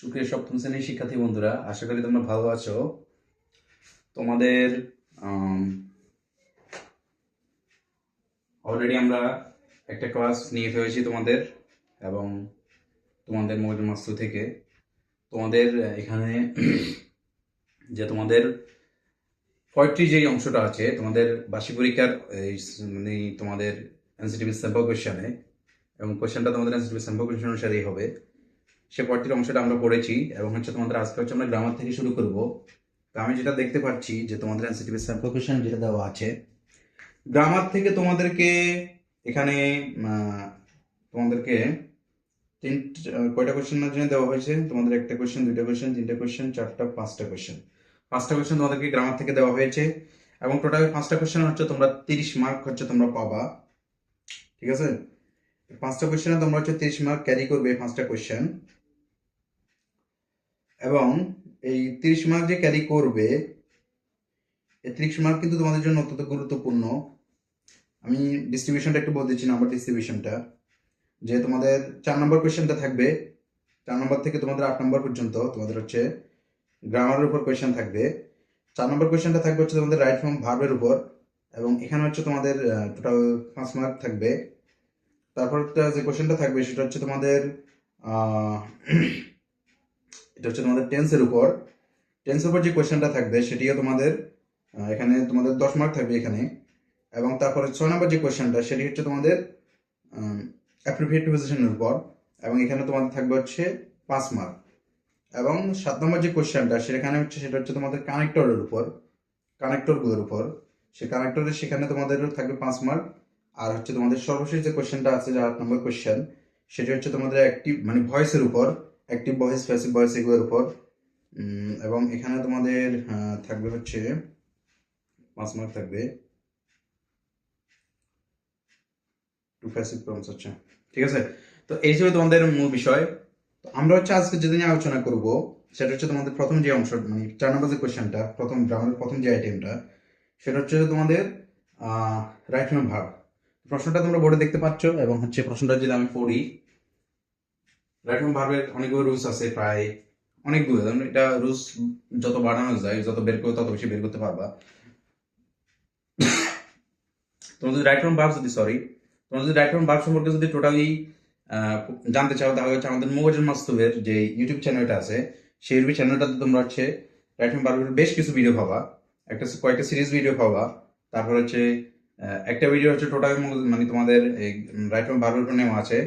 সুপ্রিয় সপ্তম শ্রেণির শিক্ষার্থী বন্ধুরা, আশা করি তোমরা ভালো আছো। তোমাদের অলরেডি আমরা একটা ক্লাস নিয়ে ফেলেছি তোমাদের এবং তোমাদের মজুর মাস্তু থেকে। তোমাদের, এখানে, যে তোমাদের পয়েট্রি যেই অংশটা আছে, তোমাদের বার্ষিক পরীক্ষার মানে তোমাদের এনসিটিভি স্যাম্পল কোয়েশ্চেনে এবং কোয়েশ্চেনটা তোমাদের এনসিটিভি স্যাম্পল কোয়েশ্চেন অনুসারেই হবে। সে পয়েন্টটির অংশটা আমরা পড়েছি এবং হচ্ছে তোমাদের আজকে হচ্ছে আমরা গ্রামার থেকে শুরু করব। তো আমি যেটা দেখতে পাচ্ছি যে তোমাদের এনসিটিভি কোয়েশ্চেন যেটা দেওয়া আছে গ্রামার থেকে তোমাদেরকে এখানে তোমাদেরকে তিন, কয়টা কোয়েশ্চেনের জন্য দেওয়া হয়েছে? তোমাদের একটা কোয়েশ্চেন দুইটা কোয়েশ্চেন তিনটা কোয়েশ্চেন চারটা, পাঁচটা কোয়েশ্চেন পাঁচটা কোয়েশ্চেন তোমাদেরকে গ্রামার থেকে দেওয়া হয়েছে এবং টোটাল পাঁচটা কোয়েশ্চেন হচ্ছে তোমরা তিরিশ মার্ক হচ্ছে তোমরা পাবা। ঠিক আছে? পাঁচটা কোয়েশ্চেনে তোমরা হচ্ছে তিরিশ মার্ক ক্যারি করবে পাঁচটা কোয়েশ্চেন এবং এই তিরিশ মার্ক যে ক্যারি করবে, এই তিরিশ মার্ক কিন্তু তোমাদের জন্য অত্যন্ত গুরুত্বপূর্ণ। আমি ডিস্ট্রিবিউশনটা একটু বলে দিচ্ছি নাম্বার ডিস্ট্রিবিউশনটা যে তোমাদের চার নম্বর কোয়েশ্চেনটা থাকবে, চার নম্বর থেকে তোমাদের আট নম্বর পর্যন্ত তোমাদের হচ্ছে গ্রামারের উপর কোয়েশ্চেন থাকবে। চার নম্বর কোয়েশ্চেনটা থাকবে হচ্ছে তোমাদের রাইট ফর্ম ভার্বের উপর, এবং এখানে হচ্ছে তোমাদের টোটাল পাঁচ মার্ক থাকবে। তারপর যে কোয়েশ্চেনটা থাকবে, সেটা হচ্ছে তোমাদের এটা হচ্ছে তোমাদের টেন্সের উপর। টেন্সের উপর যে কোয়েশ্চেনটা থাকবে, সেটিও তোমাদের এখানে তোমাদের দশ মার্ক থাকবে এখানে। এবং তারপরে ছয় নম্বর যে কোয়েশ্চেনটা সেটি হচ্ছে তোমাদের অ্যাপ্রোপ্রিয়েট পজিশনের উপর। এবং এখানে তোমাদের থাকবে হচ্ছে পাঁচ মার্ক এবং সাত নম্বর যে কোয়েশ্চেনটা সেখানে হচ্ছে, সেটা হচ্ছে তোমাদের কানেক্টরের উপর। কানেক্টরগুলোর উপর। সে কানেক্টরের সেখানে তোমাদের থাকবে পাঁচ মার্ক আর হচ্ছে তোমাদের সর্বশেষ যে কোয়েশ্চেনটা আছে, যে আট নম্বর কোয়েশ্চেন সেটি হচ্ছে তোমাদের অ্যাক্টিভ মানে ভয়েসের উপর। অ্যাক্টিভ ভয়েস প্যাসিভ ভয়েস এগুলোর উপর। এবং এখানে তোমাদের থাকবে হচ্ছে, পাঁচ মার্ক থাকবে। টু প্যাসিভ প্রমস হচ্ছে ঠিক আছে? তো এই ছিল তোমাদের মূল বিষয়। তো আমরা হচ্ছে আজকে যেটা নিয়ে আলোচনা করব, সেটা হচ্ছে তোমাদের প্রথম যে অংশ মানে চার নম্বর যে কোয়েশ্চেনটা প্রথম গ্রামের প্রথম যে আইটেমটা সেটা হচ্ছে তোমাদের রাইট ভাব প্রশ্নটা তোমরা বোর্ডে দেখতে পাচ্ছ, এবং হচ্ছে প্রশ্নটা যদি আমি পড়ি রাইট হ্যান্ড ভার্বের অনেকগুলো রুলস আছে প্রায় অনেকগুলো। যেমন এটা রুলস যত বাড়ানো যায়, যত বের করো তত বেশি বের করতে পারবা। তোমার যদি রাইট হ্যান্ড ভার্ব যদি সরি তোমরা যদি রাইট হ্যান্ড ভার্ব সম্পর্কে যদি টোটালি জানতে চাও, তাহলে হচ্ছে আমাদের মগজের মাস্তুবের যে ইউটিউব চ্যানেলটা আছে, সেই ইউটিউব চ্যানেলটাতে তোমরা হচ্ছে রাইট হ্যান্ড ভার্বের বেশ কিছু ভিডিও পাবা। একটা কয়েকটা সিরিজ ভিডিও পাবা। তারপর হচ্ছে একটা ভিডিও হচ্ছে টোটাল মানে তোমাদের রাইট হ্যান্ড ভার্বের উপর নেওয়া আছে।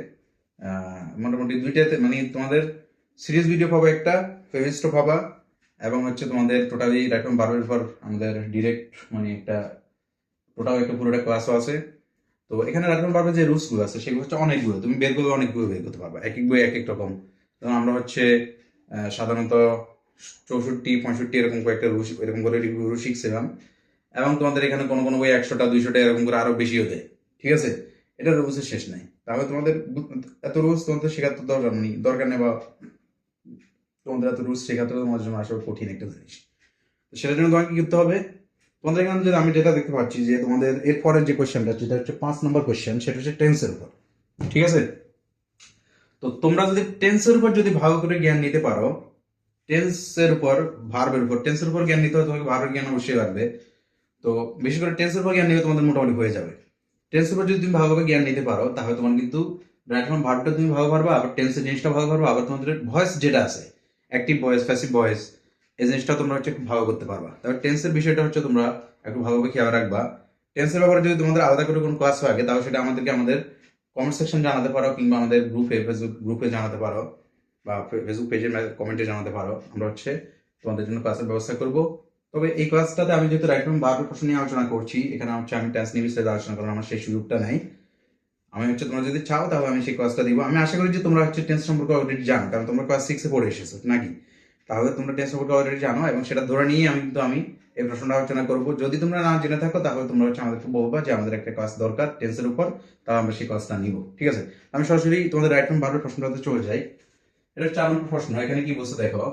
মোটামুটি দুইটাতে মানে তোমাদের সিরিজ ভিডিও পাবো একটা ফেভিস্টো পাবা, এবং হচ্ছে তোমাদের টোটালি রাইট হ্যান্ড ভার্বের উপর আমাদের ডিরেক্ট মানে একটা টোটাল একটা পুরোটা ক্লাসও আছে। তো এখানে রাখতে পারবে যে রুলসগুলো আছে, সেগুলো হচ্ছে অনেকগুলো, তুমি বের করবে, অনেকগুলো বের করতে পারবে এক এক বই এক এক রকম। যেমন আমরা হচ্ছে সাধারণত চৌষট্টি, পঁয়ষট্টি এরকম কয়েকটা রুলস এরকম করে রুল শিখছিলাম। এবং তোমাদের এখানে কোনো কোনো বই একশোটা, দুইশোটা এরকম করে আরও বেশিও দেয়, ঠিক আছে? এটা রুলসের শেষ নাই। তাহলে তোমাদের এত রুলস তোমাদের শেখার তো দরকার নেই। দরকার নেই বা তোমাদের এত রুলস শেখাতে তোমাদের জন্য আসলে কঠিন একটা জিনিস। তো সেটার জন্য তোমাকে কি করতে হবে? তোমাদের এখানে যদি আমি যেটা দেখতে পাচ্ছি যে তোমাদের এর পরের যে কোয়েশ্চেনটা যেটা হচ্ছে পাঁচ নম্বর কোয়েশ্চেন সেটা হচ্ছে টেন্সের উপর। ঠিক আছে? তো তোমরা যদি টেন্সের উপর যদি ভালো করে জ্ঞান নিতে পারো টেন্সের উপর ভার্বের উপর টেন্সের উপর জ্ঞান নিতে হবে তোমাকে ভার্বের জ্ঞান অবশ্যই লাগবে। তো বেশি করে টেন্সের উপর জ্ঞান নিলে তোমাদের মোটামুটি হয়ে যাবে। টেন্সের উপর যদি তুমি ভালোভাবে জ্ঞান নিতে পারো, তাহলে তোমার কিন্তু ফ্রম ভার্বটা তুমি ভালো পারবা আবার টেন্সের জিনিসটা ভালো পারবা আবার তোমাদের ভয়েস যেটা আছে অ্যাক্টিভ ভয়েস প্যাসিভ ভয়েস এই জিনিসটা তোমরা হচ্ছে খুব ভালো করতে পারবা। তবে টেন্সের বিষয়টা হচ্ছে তোমরা একটু ভালোভাবে খেয়াল রাখবা। টেন্সের ব্যাপারে যদি তোমাদের আলাদা করে কোনো ক্লাস লাগে তাহলে সেটা আমাদেরকে আমাদের কমেন্ট সেকশন জানাতে পারো, কিংবা আমাদের গ্রুপে ফেসবুক গ্রুপে জানাতে পারো, বা ফেসবুক পেজে কমেন্টে জানাতে পারো। আমরা হচ্ছে তোমাদের জন্য ক্লাসের ব্যবস্থা করব। তবে এই ক্লাসটাতে আমি যেহেতু রাইট বারবার প্রশ্ন নিয়ে আলোচনা করছি, এখানে হচ্ছে আমি টেন্স নিয়ে বিস্তারিত আলোচনা করার আমার সেই সুযোগটা নাই। আমি হচ্ছে তোমরা যদি চাও তাহলে আমি সেই ক্লাসটা দিব। আমি আশা করি যে তোমরা হচ্ছে টেন্স সম্পর্কে অলরেডি জানো, কারণ তোমরা ক্লাস সিক্সে পড়ে এসেছ, নাকি? তাহলে তোমরা টেন্স সম্পর্কে অলরেডি জানো এবং সেটা ধরে নিয়ে আমি কিন্তু আমি এই প্রশ্নটা আলোচনা করব। যদি তোমরা না জেনে থাকো তাহলে তোমরা হচ্ছে আমাদেরকে বলবা যে আমাদের একটা ক্লাস দরকার টেন্সের উপর, তাহলে আমরা সেই ক্লাসটা নিব। ঠিক আছে? আমি সরাসরি তোমাদের রাইট ফ্রম বারবার প্রশ্নটাতে চলে যাই। এটা চার নম্বর প্রশ্ন, এখানে কি বলছে দেখো?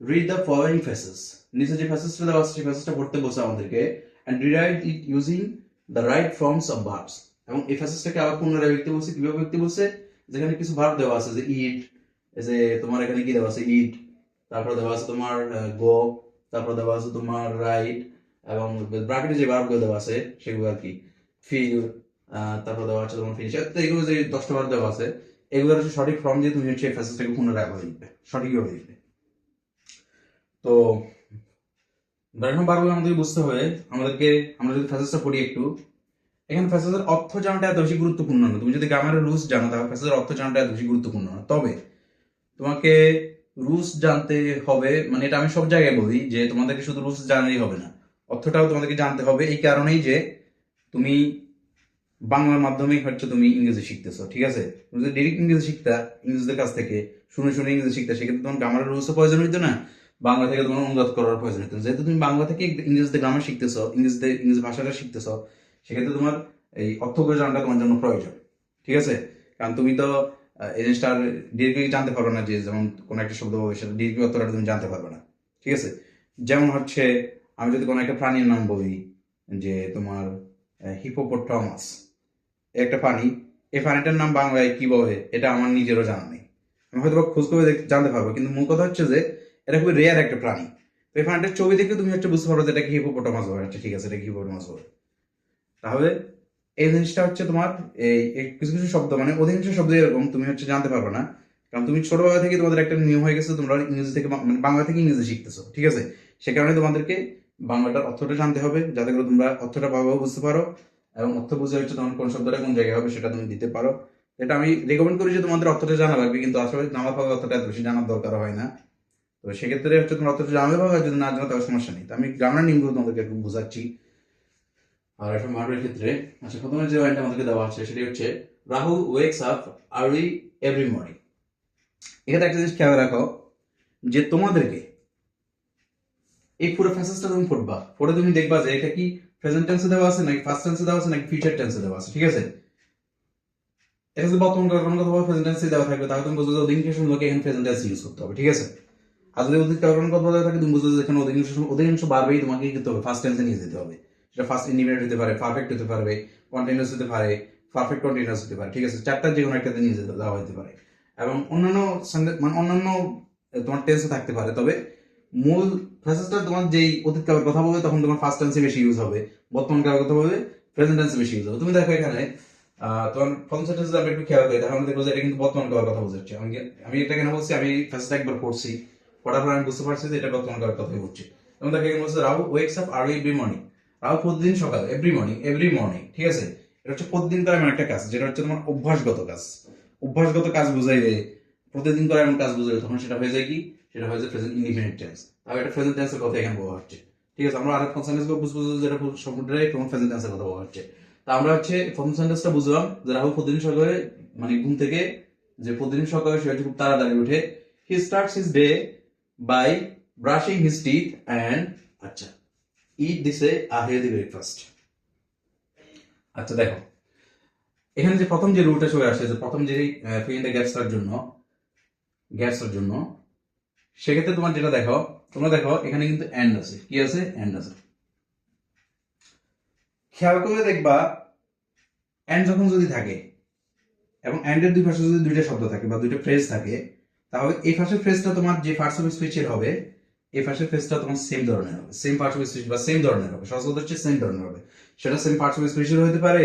রিড দ্য ফলোয়িং ফেসেস নিচে যে ফেসেসটা দেওয়া আছে, সেই ফেসেসটা পড়তে বলছে আমাদেরকে। And rewrite it using the right forms of verbs এবং এই ফেসেসটাকে আবার পুনরায় ব্যক্তি বলছে, কীভাবে ব্যক্তি বলছে? যেখানে কিছু ভার্ব দেওয়া আছে, যে ইট এই যে তোমার এখানে কি দেওয়া আছে? ইট তারপর দেওয়া আছে তোমার গো তারপর দেওয়া আছে তোমার রাইট এবং ব্রাকেটে যে ভার্বগুলো দেওয়া আছে, সেগুলো আর কি। ফিল তারপর দেওয়া আছে তোমার ফিনিশ তো এগুলো যে দশটা বার দেওয়া আছে, এগুলোর হচ্ছে সঠিক ফর্ম দিয়ে তুমি হচ্ছে ফ্যাসেসটাকে পুনরায় আবার লিখবে, সঠিকভাবে লিখবে। তো ব্রাহ্মণ বারগুলো আমাদেরকে বুঝতে হবে, আমাদেরকে, আমরা যদি ফ্যাসেসটা পড়ি একটু, এখানে ফ্যাসেসের অর্থ জানাটা এত বেশি গুরুত্বপূর্ণ না। তুমি যদি গ্রামারের রুলস জানো, তাহলে ফ্যাসেসের অর্থ জানাটা এত বেশি গুরুত্বপূর্ণ না। তবে, তোমাকে রুলস জানতে হবে মানে এটা আমি সব জায়গায় বলি যে তোমাদেরকে শুধু রুলস জানলেই হবে না। অর্থটাও তোমাদেরকে জানতে হবে, এই কারণেই যে তুমি বাংলার মাধ্যমেই হচ্ছে তুমি ইংরেজি শিখতেছো, ঠিক আছে? তুমি যদি ডিরেক্ট ইংরেজি শিখতা, ইংরেজদের কাছ থেকে, শুনে শুনে ইংরেজি শিখতা, সেক্ষেত্রে তোমার গ্রামারের রুলসও প্রয়োজন হইতো না। বাংলা থেকে তোমার অনুবাদ করার প্রয়োজন হইতো না। যেহেতু তুমি বাংলা থেকে ইংরেজিতে গ্রামার শিখতেছো, ইংরেজিতে, ইংরেজি ভাষাটা শিখতেছো, সেক্ষেত্রে তোমার এই অর্থগুলো জানাটা তোমার জন্য প্রয়োজন, ঠিক আছে? কারণ তুমি তো এই জিনিসটা ডিরেক্টলি জানতে পারবে না যে যেমন কোনো একটা শব্দ বলবে সেটা ডিরেক্টলি অর্থটা তুমি জানতে পারবে না, ঠিক আছে? যেমন হচ্ছে, আমি যদি কোনো একটা প্রাণীর নাম বলি, যে তোমার হিপোপোটামাস একটা প্রাণী এই প্রাণীটার নাম বাংলায় কি বলে, এটা আমার নিজেরও জানা নেই। আমি হয়তো খোঁজ করে জানতে পারব, কিন্তু মূল কথা হচ্ছে যে এটা খুবই রেয়ার একটা প্রাণী। তো এই প্রাণীটার ছবি দেখে তুমি হচ্ছে বুঝতে পারো যে এটাকে হিপোপোটামাস বলে আচ্ছা ঠিক আছে এটাকে হিপোপোটামাস বলে তাহলে এই জিনিসটা হচ্ছে তোমার এই কিছু কিছু শব্দ মানে অধিকাংশ শব্দ এরকম, তুমি হচ্ছে জানতে পারবে না। কারণ তুমি ছোটবেলা থেকে তোমাদের একটা নিয়ম হয়ে গেছে, তোমরা ইংরেজি থেকে মানে বাংলা থেকে ইংরেজি শিখতেছো, ঠিক আছে? সে কারণে তোমাদেরকে বাংলাটার অর্থটা জানতে হবে, যাতে করে তোমরা অর্থটা ভালোভাবে বুঝতে পারো এবং অর্থ বুঝে হচ্ছে তোমার কোন শব্দটা কোন জায়গায় হবে সেটা তুমি দিতে পারো। এটা আমি রেকমেন্ড করি যে তোমাদের অর্থটা জানা লাগবে, কিন্তু আসলে নামা পাওয়া অর্থটা বেশি জানার দরকার হয় না। তো সেক্ষেত্রে হচ্ছে তোমার অর্থটা জানলে পাবে যদি না জানো তাহলে সমস্যা নেই। তো আমি গ্রামের নিয়মগুলো তোমাদেরকে একটু বোঝাচ্ছি। আর এখন মার্বের ক্ষেত্রে আচ্ছা প্রথমে যে লাইনটা আমাদেরকে দেওয়া আছে সেটি হচ্ছে Rahul wakes up early every morning এখানে একটা জিনিস খেয়াল রাখো যে তোমাদেরকে এই পুরো ফ্যাসেসটা তুমি পড়বা। পড়ে তুমি দেখবা যে এটা কি প্রেজেন্ট টেন্সে দেওয়া আছে নাকি ফার্স্ট টেন্সে দেওয়া আছে নাকি ফিউচার টেন্সে দেওয়া আছে ঠিক আছে? এটা যদি বর্তমান কালে কোনো কথা প্রেজেন্ট টেন্সে দেওয়া থাকবে তাহলে তুমি বুঝবে যে অধিকাংশ লোকে এখানে প্রেজেন্ট টেন্স ইউজ করতে হবে ঠিক আছে? আর যদি অধিক কারণ কথা দেওয়া থাকে, তুমি বুঝবে যে এখানে অধিকাংশ অধিকাংশ বারবেই তোমাকে কি করতে হবে? ফার্স্ট টেন্সে নিয়ে যেতে হবে। সেটা ফার্স্ট ইন্ডিপেন্ডেন্ট হতে পারে পারফেক্ট হতে পারবে কন্টিনিউয়াস হতে পারে পারফেক্ট কন্টিনিউয়াস হতে পারে, ঠিক আছে? চারটা যে কোনো একটাতে নিয়ে যেতে দেওয়া হতে পারে। এবং অন্যান্য মানে অন্যান্য তোমার টেন্সে থাকতে পারে, তবে মূল ফ্রেসেসটা তোমার যেই অতীত কালের কথা বলবে, তখন তোমার ফার্স্ট টেন্সে বেশি ইউজ হবে। বর্তমান কালের কথা বলবে প্রেজেন্ট টেন্সে বেশি ইউজ হবে। তুমি দেখো এখানে তোমার প্রথম সেন্টেন্সে আমি একটু খেয়াল করি, তাহলে দেখব যে এটা কিন্তু বর্তমান কালের কথা বোঝাচ্ছে। আমি আমি এটা কেন বলছি? আমি ফ্রেসেসটা একবার পড়ছি। পড়ার আমি বুঝতে পারছি যে এটা কালের কথাই বলছে এবং এখানে বলছে Rahul wakes up early every morning Rahul প্রতিদিন সকালে এভরি মর্নিং এভরি মর্নিং ঠিক আছে? এটা হচ্ছে প্রতিদিন করা এমন একটা কাজ, যেটা হচ্ছে তোমার অভ্যাসগত কাজ। অভ্যাসগত কাজ বোঝাইলে, প্রতিদিন করা এমন কাজ বোঝাইলে তখন সেটা হয়ে যায় কি? সেটা হয়ে যায় প্রেজেন্ট ইন্ডিপেন্ডেন্ট টেন্স তাহলে এটা প্রেজেন্ট টেন্সের কথা এখানে বলা হচ্ছে। ঠিক আছে, আমরা আরেক সেন্টেন্স বুঝব যেটা সম্পূর্ণটাই তোমার প্রেজেন্ট টেন্সের কথা বলা হচ্ছে। তা আমরা হচ্ছে প্রথম সেন্টেন্সটা বুঝলাম যে রাহু প্রতিদিন সকালে মানে ঘুম থেকে, যে প্রতিদিন সকালে সে খুব তাড়াতাড়ি উঠে he starts his day by brushing his teeth and আচ্ছা। ইট দিছে আ হেলদি ব্রেকফাস্ট আচ্ছা দেখো। এখানে যে প্রথম যে রুলটা চলে আসে যে প্রথম যে ফিলিংটা গ্যাপসটার জন্য গ্যাপসটার জন্য সেক্ষেত্রে তোমার যেটা দেখো তোমরা দেখো এখানে কিন্তু এন্ড আছে। কি আছে? এন্ড আছে। খেয়াল করে দেখবা এন্ড যখন যদি থাকে এবং এন্ডের দুই পাশে যদি দুইটা শব্দ থাকে বা দুইটা ফ্রেজ থাকে তাহলে এই পাশের ফ্রেজটা তোমার যে পার্টস অফ স্পিচের হবে এই পাশের ফ্রেজটা তোমার সেম ধরনের হবে সেম পার্টস অফ স্পিচ বা সেম ধরনের হবে সহজ হচ্ছে সেম ধরনের হবে সেটা সেম পার্টস অফ স্পিচের হতে পারে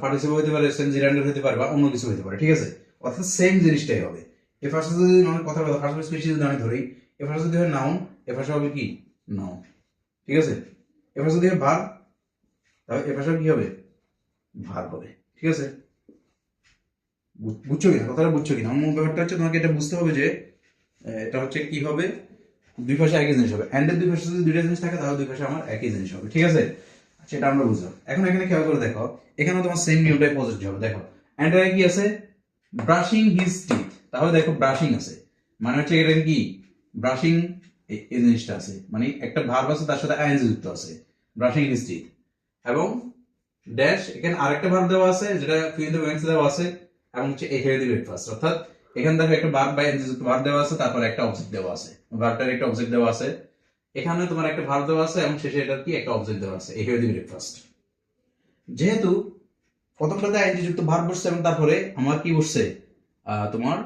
পার্টিসিপেট হতে পারে সেম জিরান্ডার হতে পারে বা অন্য কিছু হতে পারে ঠিক আছে অর্থাৎ সেম জিনিসটাই হবে এ পাশে যদি মানে কথা কথা ফার্স্ট অফ স্পিচ যদি আমি ধরি এ পাশে যদি হয় নাউন এ পাশে হবে কি নাউন ঠিক আছে এ পাশে যদি হয় ভার তাহলে এ পাশে কি হবে ভার হবে ঠিক আছে বুঝছ কিনা কথাটা বুঝছ কিনা মূল ব্যাপারটা হচ্ছে তোমাকে এটা বুঝতে হবে যে এটা হচ্ছে কি হবে? দুই পাশে একই জিনিস হবে। অ্যান্ডের দুই পাশে যদি দুইটা জিনিস থাকে, তাহলে দুই পাশে আমার একই জিনিস হবে। ঠিক আছে? সেটা আমরা বুঝলাম। এখন এখানে খেয়াল করে দেখো এখানে তোমার সেম নিয়মটাই পজিটিভ হবে। দেখো অ্যান্ডের কি আছে? ব্রাশিং হিজ টিথ তাহলে দেখো ব্রাশিং আছে। মানে হচ্ছে এটা কি? ব্রাশিং এই জিনিসটা আছে। মানে একটা ভার্ব আছে, তার সাথে আইএনজি যুক্ত আছে। ব্রাশিং হিজ টিথ এবং ড্যাশ এখানে আরেকটা ভার্ব দেওয়া আছে, যেটা ফিল দ্য ব্ল্যাঙ্কস দেওয়া আছে। এবং হচ্ছে এই হেলদি ব্রেকফাস্ট অর্থাৎ এখানে দেখো একটা ভার্ব বা এনজি ভার্ব দেওয়া আছে, তারপর একটা অবজেক্ট দেওয়া আছে। ভার্বটার একটা অবজেক্ট দেওয়া আছে। এখানে তোমার একটা ভার্ব দেওয়া আছে এবং শেষে এটার কি একটা অবজেক্ট দেওয়া আছে, এই হেলদি ব্রেকফাস্ট যেহেতু প্রথমটাতে আইনজি যুক্ত ভার্ব বসছে এবং তারপরে আমার কি বসছে? তোমার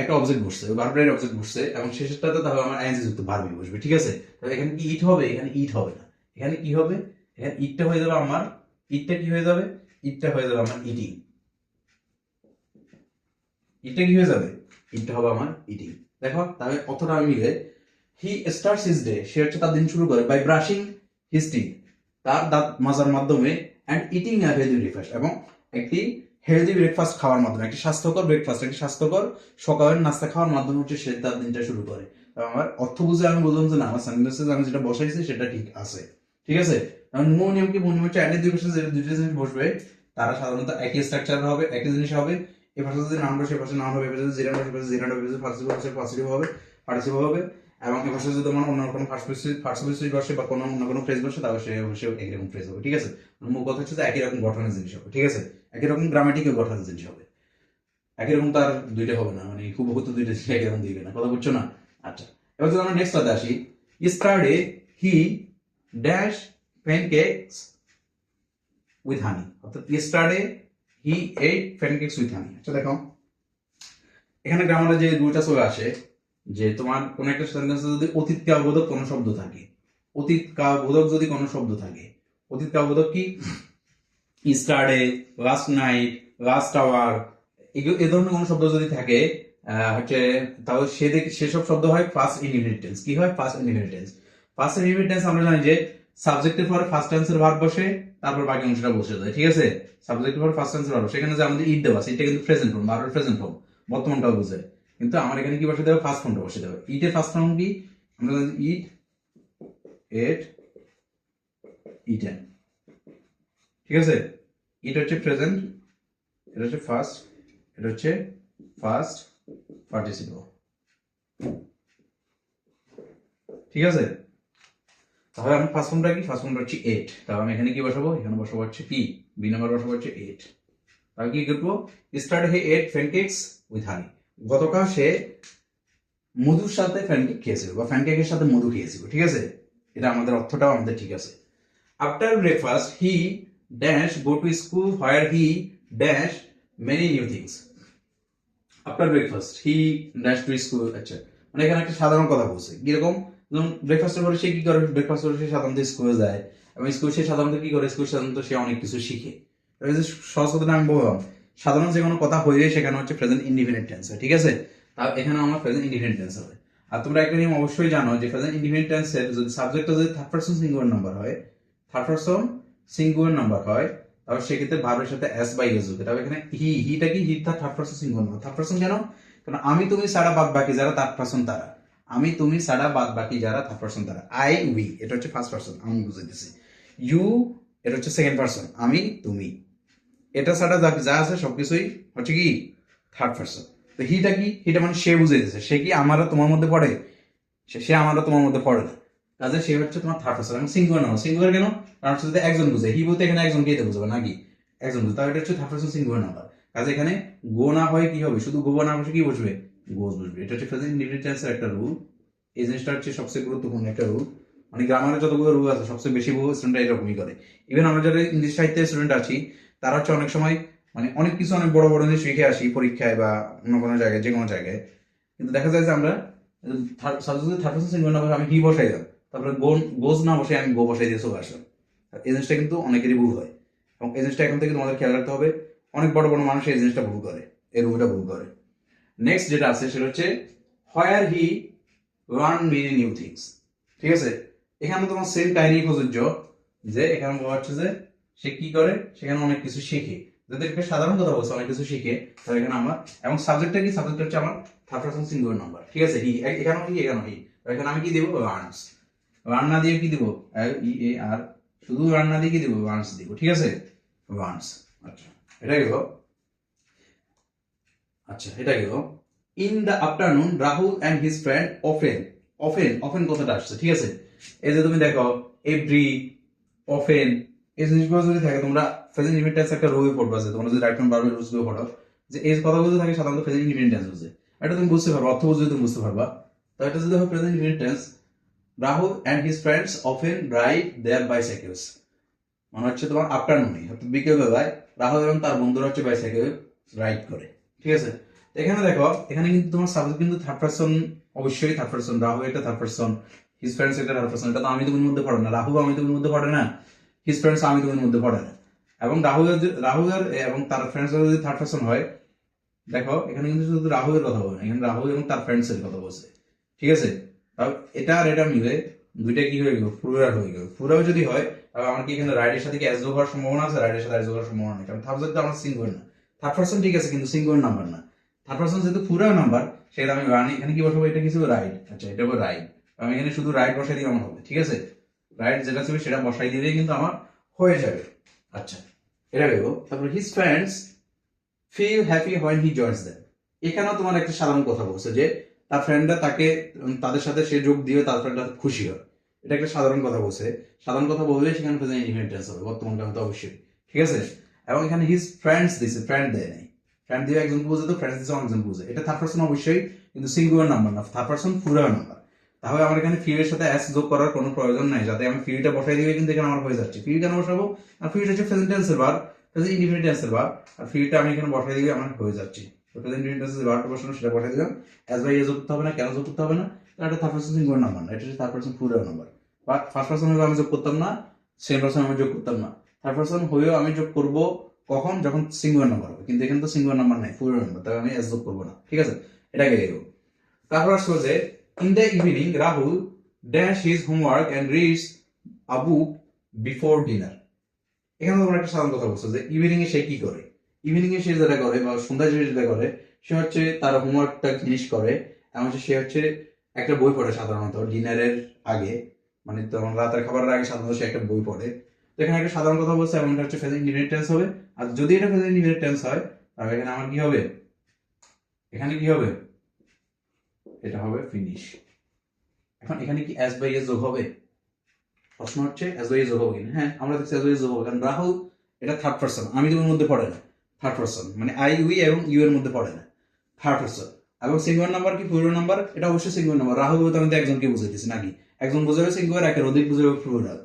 একটা অবজেক্ট বসছে। ভার্বের অবজেক্ট বসছে এবং শেষেরটাতে তাহলে আমার আইএনজি যুক্ত ভার্বই বসবে, ঠিক আছে? তাহলে এখানে কি ইট হবে? এখানে ইট হবে না। এখানে কি হবে? এখানে ইটটা হয়ে যাবে আমার ইটটা কি হয়ে যাবে? ইটটা হয়ে যাবে আমার ইটিং ইটটা কি হয়ে যাবে? ইটটা হবে আমার ইটিং দেখো, তাহলে অতটা আমি মিলে হি স্টার্টস হিজ ডে সে হচ্ছে তার দিন শুরু করে বাই ব্রাশিং হিজ টিথ তার দাঁত মাজার মাধ্যমে and eating a healthy breakfast এবং একটি হেলদি ব্রেকফাস্ট খাওয়ার মাধ্যমে, একটি স্বাস্থ্যকর ব্রেকফাস্ট একটি স্বাস্থ্যকর সকালের নাস্তা খাওয়ার মাধ্যমে হচ্ছে সে তার দিনটা শুরু করে। তো আমার অর্থ বুঝে আমি বললাম যে না, আমার সেন্টেন্সে আমি যেটা বসাইছি সেটা ঠিক আছে। ঠিক আছে? কারণ মো নিয়ম কি? মো নিয়ম হচ্ছে অ্যান্ডের দুই পাশে দুইটা জিনিস বসবে, তারা সাধারণত একই স্ট্রাকচার হবে, একই জিনিস হবে। এ পাশে যদি নাম বসে পাশে নাম হবে যদি জিরান বসে পাশে জিরান হবে এ পাশে পার্সিবল হবে পার্টিসিপল হবে, এবং এ পাশে যদি তোমার অন্য কোনো ফার্স্ট সুইচ বসে বা কোনো অন্য কোনো ফ্রেজ বসে, তাহলে সে অবশ্যই একই রকম ফ্রেজ হবে, ঠিক আছে? মানে মূল কথা হচ্ছে একই রকম গঠনের জিনিস হবে, ঠিক আছে? একই রকম গ্রামাটিক্যাল গঠনের জিনিস হবে। একই রকম তার দুইটা হবে না মানে খুব বহুত দুইটা একই রকম দিবে না, কথা বুঝছ না? আচ্ছা এবার যদি আমরা নেক্সট কথা আসি Saturday he dash pancakes with honey অর্থাৎ Saturday he ate pancakes with honey আচ্ছা দেখো এখানে গ্রামারে যে দুইটা চলে আসে, যে তোমার কোন একটা সেন্টেন্সে যদি অতীত কালবোধক কোনো শব্দ থাকে অতীত কালবোধক যদি কোনো শব্দ থাকে অতীত কালবোধক কি yesterday last night last hour এ ধরনের কোনো শব্দ যদি থাকে হচ্ছে, তাহলে সে সেসব শব্দ হয় ফার্স্ট ইনহেরিটেন্স কি হয়? ফার্স্ট ইনহেরিটেন্স ফার্স্ট ইনহেরিটেন্স আমরা জানি যে সাবজেক্টের পরে ফার্স্ট টেন্সের ভার্ব বসে, তারপর বাকি অংশটা বসে যায়, ঠিক আছে? সাবজেক্টের পরে ফার্স্ট টেন্সের ভার্ব সেখানে যে আমাদের ইট দেওয়া আছে, এটা কিন্তু প্রেজেন্ট ফর্ম ভার্বের প্রেজেন্ট ফর্ম বর্তমানটাও বোঝায়। কিন্তু আমার এখানে কি বসে দেবে? ফার্স্ট ফর্মটা বসে দেবে। ইটের ফার্স্ট ফর্ম কি? আমরা জানি ইট এট ইটেন ঠিক আছে? ইট হচ্ছে প্রেজেন্ট এটা হচ্ছে ফার্স্ট এটা হচ্ছে ফার্স্ট পার্টিসিপল ঠিক আছে? তাহলে আমি ফার্স্ট ফর্মটা কি? ফার্স্ট ফর্মটা হচ্ছে এইট তাহলে আমি এখানে কি বসাবো? এখানে বসাবো হচ্ছে পি বি নাম্বার বসাবো হচ্ছে এইট তাহলে কি করব? Start he ate pancakes with honey গতকাল সে মধুর সাথে ফ্যানকেক খেয়েছিল বা ফ্যানকেকের সাথে মধু খেয়েছিল ঠিক আছে? এটা আমাদের অর্থটাও আমাদের ঠিক আছে। After breakfast he dash go to school where he dash many new things after breakfast he dash to school আচ্ছা। মানে এখানে একটা সাধারণ কথা বলছে। কীরকম? যেমন ব্রেকফাস্টের পরে সে কি করে? ব্রেকফাস্ট করে সে সাধারণত স্কুলে যায়। এবং স্কুল সে সাধারণত কি করে? স্কুল সাধারণত সে অনেক কিছু শিখে। সহজ কথাটা আমি বললাম সাধারণ যে কোনো কথা হইলে সেখানে হচ্ছে প্রেজেন্ট ইন্ডিপেন্ডেন্ট টেন্স হয়, ঠিক আছে? তা এখানে আমার প্রেজেন্ট ইন্ডিপেন্ডেন্ট টেন্স হবে। আর তোমরা একটা নিয়ম অবশ্যই জানো যে প্রেজেন্ট ইন্ডিপেন্ডেন্ট টেন্সের যদি সাবজেক্টটা যদি থার্ড পার্সন সিঙ্গুলার নাম্বার হয় থার্ড পার্সন সিঙ্গুলার নাম্বার হয়, তাহলে সেক্ষেত্রে ভার্বের সাথে এস বাই এস হবে। তবে এখানে হি হিটা কি? He third person singular number third person কেন? কারণ আমি, তুমি, সারা বাদ বাকি যারা থার্ড পার্সন তারা। আমি, তুমি, সারা বাদ বাকি যারা থার্ড পার্সন তারা আই উই এটা হচ্ছে ফার্স্ট পার্সন আমি বুঝে দিছি। ইউ এটা হচ্ছে সেকেন্ড পার্সন আমি, তুমি। এটা ছাড়া যা যা আছে সবকিছুই হচ্ছে কি থার্ড পার্সন তো হিটা কি? হিটা মানে সে বুঝে দিচ্ছে সে কি আমারও তোমার মধ্যে পড়ে? সে আমারও তোমার মধ্যে পড়ে না। কাজে সে হচ্ছে তোমার থার্ড পার্সন এবং সিঙ্গুলার নাম্বার সিঙ্গুলার কেন? কারণ হচ্ছে একজন বুঝে হি বলতে এখানে একজনকেই তো বুঝবে, নাকি? একজন বুঝে, তাহলে এটা হচ্ছে থার্ড পার্সন সিঙ্গুলার নাম্বার কাজে এখানে গো না হয় কি হবে? শুধু গো না বসে কি বসবে? গোজ বসবে। এটা হচ্ছে প্রেজেন্ট ইন্ডিপেন্ডেন্সের একটা রুল এই জিনিসটা হচ্ছে সবচেয়ে গুরুত্বপূর্ণ একটা রুল মানে গ্রামারে যতগুলো রুল আছে, সবচেয়ে বেশি বহু স্টুডেন্ট এরকমই করে। ইভেন আমরা যারা ইংলিশ সাহিত্যের স্টুডেন্ট আছি, তারা হচ্ছে অনেক সময় মানে অনেক কিছু অনেক বড় বড় জিনিস শিখে আসি পরীক্ষায় বা অন্য কোনো জায়গায় যে কোনো জায়গায়। কিন্তু দেখা যায় যে আমরা সাবজেক্ট থার্ড পার্সন না বসে আমি হি বসাই দিলাম। তারপরে গো গোজ না বসে আমি গো বসাই দিয়ে চলে আসলাম। এই জিনিসটা কিন্তু অনেকেরই ভুল হয়। এবং এই জিনিসটা এখন থেকে তোমাদের খেয়াল রাখতে হবে, অনেক বড় বড় মানুষ এই জিনিসটা ভুল করে, এই রুলটা ভুল করে। নেক্সট যেটা আছে সেটা হচ্ছে where he learn many new things ঠিক আছে? এখানে তোমার সেম কাহিনী প্রযোজ্য যে এখানে বলা হচ্ছে যে সে কি করে? সেখানে অনেক কিছু শিখে। যাদেরকে সাধারণ কথা বলছে, অনেক কিছু শিখে, তাহলে এখানে আমার এবং সাবজেক্টটা কি? সাবজেক্ট হচ্ছে আমার থার্ড পার্সন সিঙ্গুলার নাম্বার ঠিক আছে? হি এখানেও হি এখানেও হি এখানে আমি কি দেবো? লার্নস লার্ন না দিয়ে কি দিব? ই এ আর শুধু লার্ন না দিয়ে কি দিব? লার্নস দিব। ঠিক আছে? লার্নস আচ্ছা এটা গেল আচ্ছা এটা গেল। In the afternoon Rahul and his friend often often often কথাটা আসছে, ঠিক আছে? এই যে তুমি দেখো এভরি অফেন এই জিনিসগুলো যদি থাকে, তোমরা প্রেজেন্ট ইন্ডিপেন্ডেন্স একটা রোগে পড়বে আছে তোমরা যদি রাইট ফ্রম বারবার রুলসগুলো পড়ো যে এই কথাগুলো থাকে, সাধারণত প্রেজেন্ট ইন্ডিপেন্ডেন্স বুঝে এটা তুমি বুঝতে পারবা অর্থ বুঝলে তুমি বুঝতে পারবা, তো এটা যদি হয় present independence Rahul and his friends often ride their bicycles মানে হচ্ছে তোমার আফটারনুনে বিকেল বেলায় রাহুল এবং তার বন্ধুরা হচ্ছে বাইসাইকেল রাইড করে। ঠিক আছে? এখানে দেখো এখানে কিন্তু তোমার সাবজেক্ট কিন্তু থার্ড পার্সন অবশ্যই থার্ড পার্সন রাহু এটা থার্ড পার্সন হিজ ফ্রেন্ডস এটা থার্ড পার্সন এটা তো আমি তুমির মধ্যে পড়ে না। রাহু আমি তুমির মধ্যে পড়ে না। হিজ ফ্রেন্ডস আমি তুমির মধ্যে পড়ে না। এবং রাহু রাহু এবং তার ফ্রেন্ডস যদি থার্ড পার্সন হয় দেখো এখানে কিন্তু শুধু রাহুলের কথা বলে না, এখানে রাহু এবং তার ফ্রেন্ডস এর কথা বলছে। ঠিক আছে? এটা আর এটা মিলে দুইটা কি হয়ে গেল? ফুরার হয়ে গেল। ফুরাও যদি হয় তাহলে আমার কি এখানে রাইডের সাথে কি অ্যাজ হওয়ার সম্ভাবনা আছে? রাইডের সাথে অ্যাজ হওয়ার সম্ভাবনা নেই। কারণ সাবজেক্ট আমার সিঙ্গুলার না। থার্ড পার্সন ঠিক আছে, কিন্তু সিঙ্গুলার নাম্বার না। থার্ড পার্সন যেহেতু ফুরা নাম্বার সেটা আমি রানি এখানে কি বসাবো? এটা কিছু রাইড আচ্ছা এটা রাইড আমি এখানে শুধু রাইড বসাই দিলে আমার হবে, ঠিক আছে? রাইড যেটা ছিল সেটা বসাই দিলেই কিন্তু আমার হয়ে যাবে। আচ্ছা এটা গেল তারপর his friends feel happy when he joins them এখানেও তোমার একটা সাধারণ কথা বলছে যে, তার ফ্রেন্ডরা তাকে তাদের সাথে সে যোগ দিয়ে তার ফ্রেন্ডরা খুশি হয়। এটা একটা সাধারণ কথা বলছে। সাধারণ কথা বললে সেখানে প্রেজেন্ট ইনডিপেন্ডেন্ট হবে বর্তমান কালে অবশ্যই। ঠিক আছে? এবং এখানে হিজ ফ্রেন্ডস দিছে ফ্রেন্ড দেয় নাই। ফ্রেন্ড দিয়ে একজন বুঝে তো ফ্রেন্ডস দিছে অনেকজন বুঝে। এটা থার্ড পার্সন অবশ্যই, কিন্তু সিঙ্গুলার নাম্বার না থার্ড পার্সন পুরো নাম্বার তাহলে আমার এখানে ফিউর সাথে অ্যাস যোগ করার কোনো প্রয়োজন নাই, যাতে আমি ফিউটা বসাই দিবে কিন্তু এখানে আমার হয়ে যাচ্ছে। ফিউ কেন বসাবো? আর ফিউটা হচ্ছে প্রেজেন্ট টেন্সের বার প্রেজেন্ট ইনডিপেন্ডেন্ট টেন্সের বার আর ফিউটা আমি এখানে বসাই দিবে আমার হয়ে যাচ্ছে। প্রেজেন্ট ইনডিপেন্ডেন্ট টেন্সের বারটা বসানো, সেটা বসাই দিলাম। অ্যাজ বাই এ যোগ করতে হবে না, কেন যোগ করতে হবে না? এটা থার্ড পার্সন সিঙ্গুলার নাম্বার না, এটা হচ্ছে থার্ড পার্সন পুরো নাম্বার বাট ফার্স্ট পার্সন হলে আমি যোগ করতাম না সেকেন্ড পার্সন আমি যোগ করতাম না। থার্ড পার্সন হয়েও আমি যোগ করব কখন? যখন সিঙ্গুলার নাম্বার হবে। কিন্তু এখানে তো সিঙ্গুলার নাম্বার নাই পুরো নাম্বার তাই আমি এস যোগ করব না। ঠিক আছে? এটাকে এগো তারপর আসলো যে in the evening Rahul dash his homework and reads a book before dinner এখানে তোমরা একটা সাধারণ কথা বলছো যে ইভিনিং এ সে কি করে? ইভিনিং এ সে যেটা করে বা সন্ধ্যায় সে যেটা করে, সে হচ্ছে তার হোমওয়ার্কটা ফিনিশ করে। হচ্ছে সে হচ্ছে একটা বই পড়ে সাধারণত ডিনারের আগে। মানে তখন রাতের খাবারের আগে সাধারণত সে একটা বই পড়ে। এখানে একটা সাধারণ কথা বলছে, এমনটা হচ্ছে প্রেজেন্ট ইনডিপেন্ডেন্ট টেন্স হবে। আর যদি এটা প্রেজেন্ট ইনডিপেন্ডেন্ট টেন্স হয়, তাহলে এখানে আমার কি হবে? এখানে কি হবে? এটা হবে ফিনিশ এখন এখানে কি এস বাই এস যোগ হবে? প্রশ্ন হচ্ছে এস বাই এস যোগ হবে হ্যাঁ আমরা দেখছি এস বাই এস যোগ হবে। কারণ রাহুল, এটা থার্ড পার্সন আমি তো ওর মধ্যে পড়ে না। থার্ড পার্সন মানে আই উই এবং ইউ এর মধ্যে পড়ে না। থার্ড পার্সন এবং সিঙ্গুলার নাম্বার কি? পুরো নাম্বার এটা অবশ্যই সিঙ্গুলার নাম্বার রাহুল তো আমি একজনকে বুঝাইতেছি, নাকি? একজন বুঝাবে সিঙ্গুলার একের অধিক বুঝাবে প্লুরাল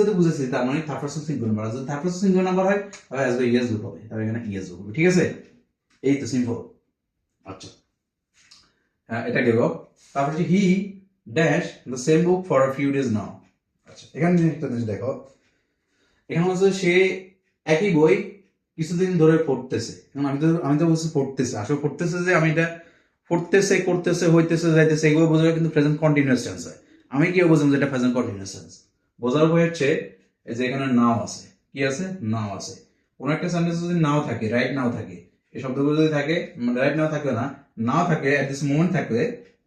যদি বুঝেছি তার মানে থার্ড পার্সন সিঙ্গুলার নাম্বার যদি থার্ড পার্সন সিঙ্গুলার নাম্বার হয়, তাহলে যোগ হবে, তাহলে এখানে যোগ হবে, ঠিক আছে? এই তো সিম্পল আচ্ছা। হ্যাঁ এটা গেল। তারপর he dash the same book for a few days now আচ্ছা এখানে একটা জিনিস দেখো, এখানে হচ্ছে সে একই বই কিছুদিন ধরে পড়তেছে। আমি তো আমি তো বলছি পড়তেছে, আসলে পড়তেছে যে আমি এটা পড়তেছে, করতেছে, হইতেছে, যাইতেছে, এগুলো বোঝাবে কিন্তু প্রেজেন্ট কন্টিনিউয়াস টেন্স হয়। আমি কি বুঝলাম যে এটা প্রেজেন্ট কন্টিনিউয়াস টেন্স বোঝার বই হচ্ছে যে এখানে নাও আছে। কি আছে? নাও আছে। কোন একটা সেন্টেন্স যদি নাও থাকে রাইট নাও থাকে, এই শব্দগুলো যদি থাকে রাইট নাও থাকবে না, নাও থাকে অ্যাট দিস মোমেন্ট থাকলে,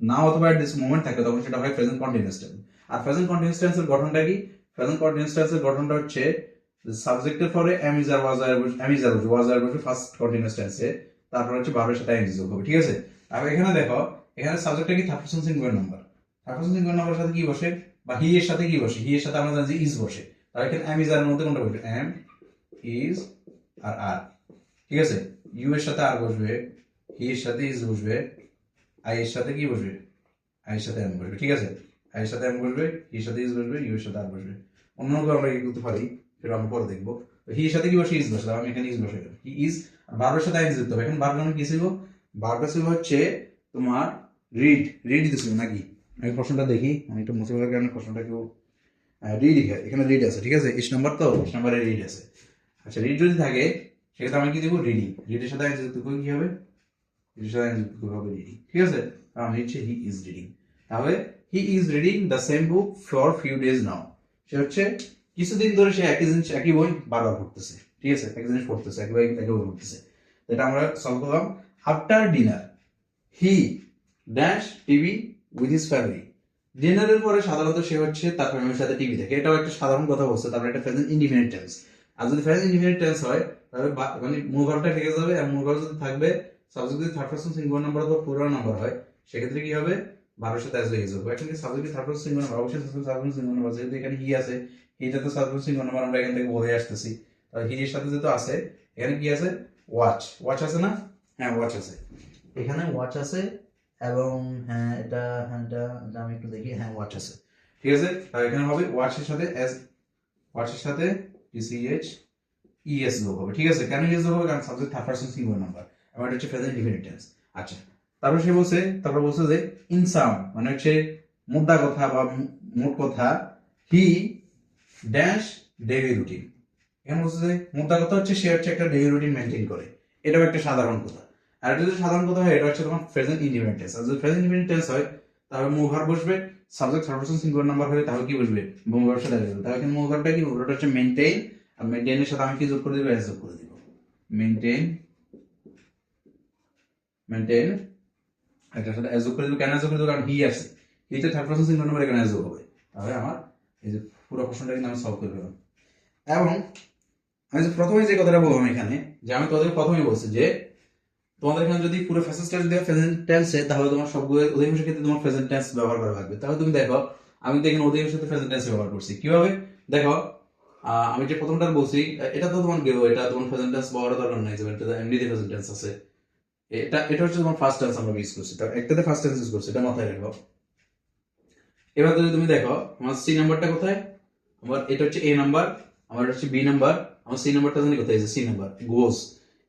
নাও অথবা অ্যাট দিস মোমেন্ট থাকে তখন সেটা হয় প্রেজেন্ট কন্টিনিউয়াস টেন্স আর প্রেজেন্ট কন্টিনিউয়াস টেন্সের গঠনটা কি? প্রেজেন্ট কন্টিনিউয়াস টেন্সের গঠনটা হচ্ছে সাবজেক্টের পরে অ্যামিজার ওয়াজার অ্যামিজার বসবে ওয়াজার বসবে ফার্স্ট কন্টিনিউয়াস টেন্সে তারপর হচ্ছে ভার্বের সাথে এনজি যোগ হবে, ঠিক আছে? আর এখানে দেখো, এখানে সাবজেক্টটা কি? Third person singular number third person singular নাম্বারের সাথে কি বসে? বা হি এর সাথে কি বসে হি এর সাথে আমরা জানি যে ইজ বসে তাহলে এখানে অ্যামিজারের মধ্যে কোনটা বসবে এম ইজ আর আর ঠিক আছে ইউ এর সাথে আর বসবে হি এর সাথে ইজ বসবে আই এর সাথে কি বসবে আই এর সাথে এম বসবে ঠিক আছে আই এর সাথে এম বসবে হি এর সাথে ইজ বসবে ইউ এর সাথে আর বসবে অন্য কেউ আমরা কি করতে পারি সেটা আমরা পরে দেখব হি এর সাথে কি বসে ইজ বসে আমি এখানে ইজ বসে হি ইজ আর বারবার সাথে আইন যুক্ত হবে এখন বারবার আমি কি ছিল বারবার ছিল হচ্ছে তোমার রিড রিড দিছিল নাকি আমি প্রশ্নটা দেখি, আমি একটু মুছে ফেলার কারণে প্রশ্নটা কেউ রিড এখানে রিড আছে, ঠিক আছে? ইস নাম্বার তো? ইস নাম্বারে রিড আছে। আচ্ছা রিড যদি থাকে, সেক্ষেত্রে আমি কি দেবো? রিডিং রিডের সাথে আইন যুক্ত করে কি হবে রিডের সাথে আইন যুক্ত করে হবে রিডিং ঠিক আছে? আমি হচ্ছে হি ইজ রিডিং তাহলে he is reading the same book for few days now সে হচ্ছে, কিছুদিন ধরে সে একই জিনিস, একই বই বারবার পড়তেছে, ঠিক আছে? একই জিনিস পড়তেছে, একই বই একই বই পড়তেছে। এটা আমরা সলভ করলাম after dinner he dash TV with his family ডিনারের পরে সাধারণত সে হচ্ছে তার ফ্যামিলির সাথে টিভি দেখে। এটাও একটা সাধারণ কথা বলছে, তারপরে একটা প্রেজেন্ট ইন্ডিপেন্ডেন্ট টেন্স আর যদি প্রেজেন্ট ইন্ডিপেন্ডেন্ট টেন্স হয়, তাহলে মানে মূল ভার্বটা থেকে যাবে আর মূল ভার্ব যদি থাকবে। সাবজেক্ট যদি থার্ড পার্সন সিঙ্গুলার নাম্বার অথবা পুরো নাম্বার হয়, সেক্ষেত্রে কি হবে? ভার্বের সাথে আসবে ইজ হবে এখন subject third person singular number অবশ্যই থার্ড পার্সন সিঙ্গুলার নাম্বার যেহেতু এখানে হি আছে হিটা তো সাবজেক্ট সিঙ্গুলার নাম্বার আমরা এখান থেকে বলে আসতেছি। তাহলে হি এর সাথে যেহেতু আছে, এখানে কি আছে? ওয়াচ ওয়াচ আছে না? হ্যাঁ ওয়াচ আছে। এখানে ওয়াচ আছে এবং হ্যাঁ এটা হ্যাঁ এটা আমি একটু দেখি। হ্যাঁ ওয়াচ আছে। ঠিক আছে? আর এখানে হবে ওয়াচের সাথে এস ওয়াচের সাথে টিসিএইচ ইএস যোগ হবে। ঠিক আছে? কেন ইএস যোগ হবে? কারণ subject third person singular number এবং এটা হচ্ছে প্রেজেন্ট ইনডিফিনিট টেন্স আচ্ছা তারপর সে বলছে, তারপর বলছে যে ইনসাম মানে হচ্ছে মুদ্রা কথা বা মোট কথা হি ড্যাশ ডেইলি রুটিন এখানে বলছে যে, মুদ্রা কথা হচ্ছে সে হচ্ছে একটা ডেইলি রুটিন মেনটেন করে। এটাও একটা সাধারণ কথা। আর যদি সাধারণ কথা হয়, এটা হচ্ছে তোমার প্রেজেন্ট ইন্ডিপেন্ডেন্ট টেন্স আর যদি প্রেজেন্ট ইন্ডিপেন্ডেন্ট টেন্স হয়, তাহলে মুভার বসবে সাবজেক্ট পারসন সিঙ্গুলার নাম্বার হলে তাহলে কি বসবে? মুভার সাথে আসবে তাহলে মুভারটা কি? ওটা হচ্ছে মেনটেন আর মেনটেনের সাথে আমি কি যোগ করে দিব? এস যোগ করে দিব। মেনটেন মেনটেন এটার সাথে এস যোগ করে দিব। কেন যোগ করে দিব? কারণ হি আছে। হিতে থার্ড পারসন সিঙ্গুলার নাম্বার এখানে যোগ হবে। তাহলে আমার এই যে পুরো প্রশ্নটা কিন্তু আমি সলভ করে ফেলাম এবং আমি যে প্রথমে যে কথাটা বললাম এখানে, যে আমি তোদের প্রথমে বলছি যে তোমাদের এখানে যদি পুরো ফেসেসটা যদি প্রেজেন্ট টেন্সে তাহলে তোমার সবগুলো অধিকাংশ ক্ষেত্রে তোমার প্রেজেন্ট টেন্স ব্যবহার করা লাগবে। তাহলে তুমি দেখো, আমি তো এখানে অধিকাংশ ক্ষেত্রে প্রেজেন্ট টেন্স ব্যবহার করছি। কীভাবে? দেখো আমি যে প্রথমটা বলছি এটা তো তোমার গেও এটা তোমার প্রেজেন্ট টেন্স ব্যবহার দরকার নাই এটা এমনিতে প্রেজেন্ট টেন্স আছে। এটা এটা হচ্ছে তোমার ফার্স্ট টেন্স আমরা ইউজ করছি। তো একটাতে ফার্স্ট টেন্স ইউজ করছি, এটা মাথায় রাখো। এবার যদি তুমি দেখো, আমার সি নাম্বারটা কোথায়? আমার, এটা হচ্ছে এ নাম্বার আমার এটা হচ্ছে বি নাম্বার আমার সি নাম্বারটা জানি কোথায়? C number goes.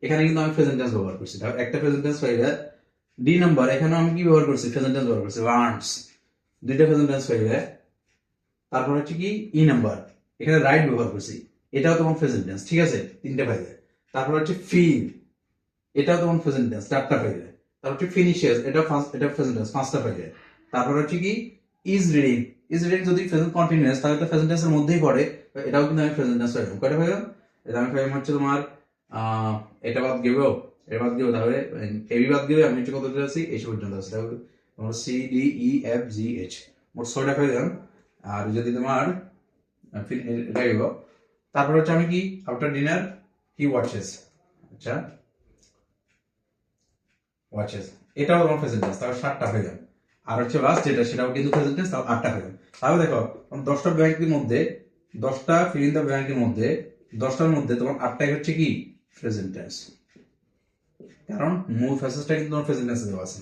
এখানে কিন্তু আমি প্রেজেন্ট টেন্স ব্যবহার করছি। একটা প্রেজেন্ট টেন্স পাইলে ডি নাম্বার এখানে আমি কি ব্যবহার করছি? প্রেজেন্ট টেন্স ব্যবহার করছি। লার্নস দুইটা প্রেজেন্ট টেন্স পাইলে তারপর হচ্ছে কি ই নাম্বার এখানে রাইট ব্যবহার করছি। এটাও তোমার প্রেজেন্ট টেন্স ঠিক আছে? তিনটে পাইলে তারপর হচ্ছে ফিল এটাও তোমার প্রেজেন্ট টেন্স চারটা পাইলে তারপর হচ্ছে ফিনিশেস এটা এটা প্রেজেন্ট টেন্স পাঁচটা পাইলে তারপর হচ্ছে কি ইজ রিডিং ইজ রিডিং যদি প্রেজেন্ট কন্টিনিউয়াস তাহলে তো প্রেজেন্ট টেন্সের মধ্যেই পড়ে। এটাও কিন্তু আমি প্রেজেন্ট টেন্স পাইলাম কয়টা পাইলাম এটা আমি পাইলাম হচ্ছে তোমার এটা বাদ গেবেও এটা বাদ গেবো তাহলে এবি বাদ গেবে আমি হচ্ছে কত আছি এই পর্যন্ত আছে তাহলে তোমার C, D, E, F, G, H. মোট ছয়টা পাইলাম আর যদি তোমার এটা গেব তারপর হচ্ছে আমি কি? আফটার ডিনার হি ওয়াচেস আচ্ছা। ওয়াচেস এটাও তোমার প্রেজেন্ট টেন্স তাহলে সাতটা পেলাম আর হচ্ছে লাস্ট যেটা, সেটাও কিন্তু প্রেজেন্ট টেন্স তাও আটটা পেলাম তাহলে দেখো দশটা ব্যাংকের মধ্যে, দশটা দ্য ব্যাংকের মধ্যে, দশটার মধ্যে তোমার আটটাই হচ্ছে কি? প্রেজেন্ট টেন্স কারণ ফেসেসটা কিন্তু তোমার প্রেজেন্ট টেন্সে দেওয়া আছে।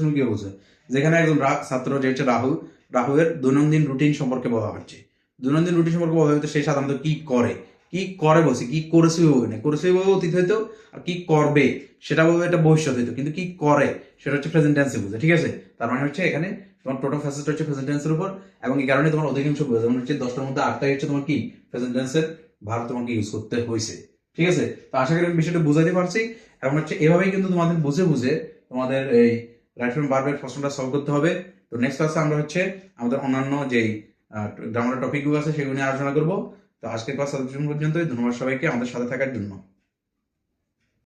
তুমি কি বলছো? যেখানে একজন ছাত্র যে হচ্ছে রাহুল, রাহুলের দৈনন্দিন রুটিন সম্পর্কে বলা হচ্ছে। দৈনন্দিন রুটিন সম্পর্কে বলা হচ্ছে সে সাধারণত কি করে? কি করে বলছে? কি করেছে না? করেছে অতীত হইতো আর কি করবে? সেটা বলবে এটা ভবিষ্যৎ হইতো কিন্তু কি করে? সেটা হচ্ছে প্রেজেন্ট টেন্সে বুঝে, ঠিক আছে? তার মানে হচ্ছে এখানে তোমার টোটাল ফ্যাসেট হচ্ছে প্রেজেন্ট টেন্সের উপর, এবং এই কারণে তোমার অধিকাংশ বোঝে যেমন হচ্ছে দশটার মধ্যে আটটাই হচ্ছে তোমার কি? প্রেজেন্ট টেন্সের ভার তোমাকে ইউজ করতে হয়েছে ঠিক আছে? তো আশা করি আমি বিষয়টা বুঝাতে পারছি। এবং হচ্ছে এভাবেই কিন্তু তোমাদের বুঝে বুঝে তোমাদের এই রাইট ফ্রম বারবার প্রশ্নটা সলভ করতে হবে। তো নেক্সট ক্লাসে আমরা হচ্ছে আমাদের অন্যান্য যেই গ্রামার টপিকগুলো আছে সেগুলো নিয়ে আলোচনা করব। তো আজকের ক্লাস পর্যন্তই। ধন্যবাদ সবাইকে আমাদের সাথে থাকার জন্য।